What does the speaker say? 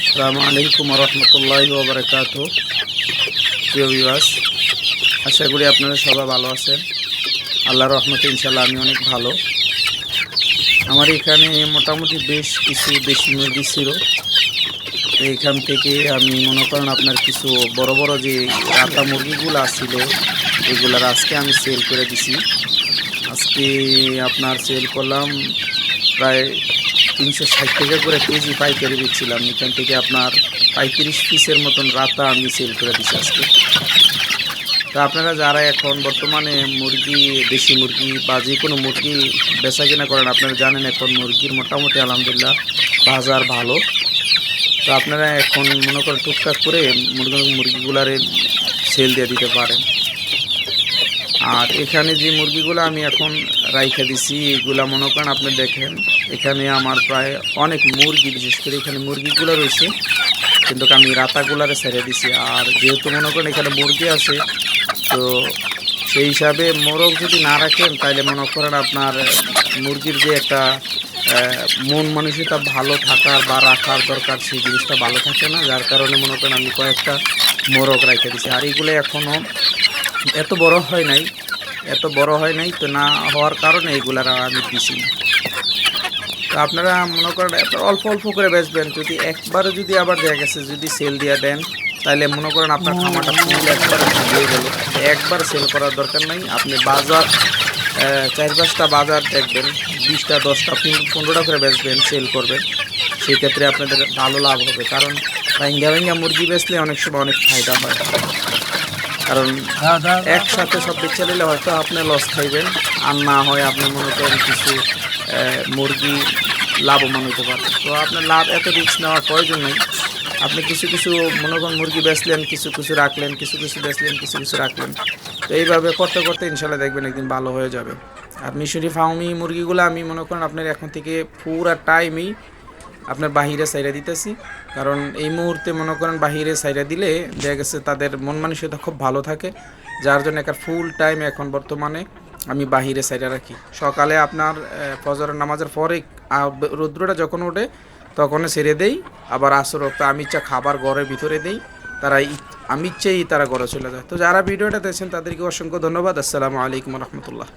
আসসালামু আলাইকুম রহমতুল্লাহ ওবরাকাত প্রিয় বিবাস আশা করি আপনারা সবাই ভালো আছেন। আল্লাহ রহমতে ইনশাল্লাহ আমি অনেক ভালো। আমার এখানে মোটামুটি বেশ কিছু দেশি মুরগি ছিল। তো এখান থেকে আমি মনে করেন আপনার কিছু বড় বড় যে রাতা মুরগিগুলো ছিল এগুলার আজকে আমি সেল করে দিছি। আজকে আপনার সেল করলাম প্রায় তিনশো ষাট টাকা করে কেজি পাইকারি দিচ্ছিলাম। এখান থেকে আপনার পঁয়ত্রিশ পিসের মতন রাতা আমি সেল করে দিচ্ছি আজকে। তো আপনারা যারা এখন বর্তমানে মুরগি, দেশি মুরগি বা যে কোনো মুরগি বেচা কিনা করেন, আপনারা জানেন এখন মুরগির মোটামুটি আলহামদুলিল্লাহ বাজার ভালো। তো আপনারা এখন মনে করেন টুকটাক করে মুরগি, মুরগিগুলারে সেল দিয়ে দিতে পারেন। আর এখানে যে মুরগিগুলো আমি এখন রাইখা দিছি, এগুলা মনে করেন আপনি দেখেন, এখানে আমার প্রায় অনেক মুরগি, বিশেষ করে এখানে মুরগিগুলো রয়েছে, কিন্তু আমি রাতাগুলারে ছেড়ে দিছি। আর যেহেতু মনে করেন এখানে মুরগি আছে, তো সেই হিসাবে মোরগ যদি না রাখেন তাহলে মনে করেন আপনার মুরগির যে একটা মন মানসিকতা ভালো থাকার বা রাখার দরকার, সেই জিনিসটা ভালো থাকে না। যার কারণে মনে করেন আমি কয়েকটা মোরগ রেখে দিছি। আর এগুলো এখনও এত বড় হয় নাই এত বড় হয় নাই তো না হওয়ার কারণে এগুলার আমি দিছি তো আপনারা মনে করেন এত অল্প অল্প করে বেচবেন, যদি একবারে যদি আবার দেখা গেছে, যদি সেল দিয়ে দেন তাহলে মনে করেন আপনার খামাটা ফুল একবারে ভিজিয়ে গেল। একবার সেল করার দরকার নাই, আপনি বাজার চার পাঁচটা বাজার দেখবেন, বিশটা, দশটা পনেরোটা করে বেচবেন সেল করবেন। সেই ক্ষেত্রে আপনাদের ভালো লাভ হবে, কারণ ভাঙ্গা ভাঙ্গা মুরগি বেচলে অনেক সময় অনেক ফায়দা হয়। কারণ একসাথে সব বেচে নিলে হয়তো আপনি লস খাইবেন, আর না হয় আপনি মনে করেন কিছু মুরগি লাভবান হতে পারে। তো আপনার লাভ এত রিস্ক নেওয়ার প্রয়োজন নেই। আপনি কিছু কিছু মনে করেন মুরগি বেচলেন, কিছু কিছু রাখলেন, কিছু কিছু বেচলেন, কিছু কিছু রাখলেন। তো এইভাবে করতে করতে ইনশাল্লাহ দেখবেন একদিন ভালো হয়ে যাবে। আর মিশরি ফাউমি মুরগিগুলো আমি মনে করেন আপনার এখন থেকে পুরা টাইমই আপনার বাহিরে সাইরা দিতেছি। কারণ এই মুহূর্তে মনে করেন বাহিরে সাইরা দিলে দেখা গেছে তাদের মন মানসিকতা খুব ভালো থাকে। যার জন্য একটা ফুল টাইম এখন বর্তমানে আমি বাহিরে সাইরা রাখি। সকালে আপনার ফজরের নামাজের পরে রৌদ্রটা যখন ওঠে তখন সেরে দেই। আবার আসর আমি ইচ্ছা খাবার ঘরের ভিতরে দেই। তারা আমি ইচ্ছেই তারা ঘরে চলে যায়। তো যারা ভিডিওটা দেখছেন, তাদেরকে অসংখ্য ধন্যবাদ। আসসালামু আলাইকুম রহমতুল্লাহ।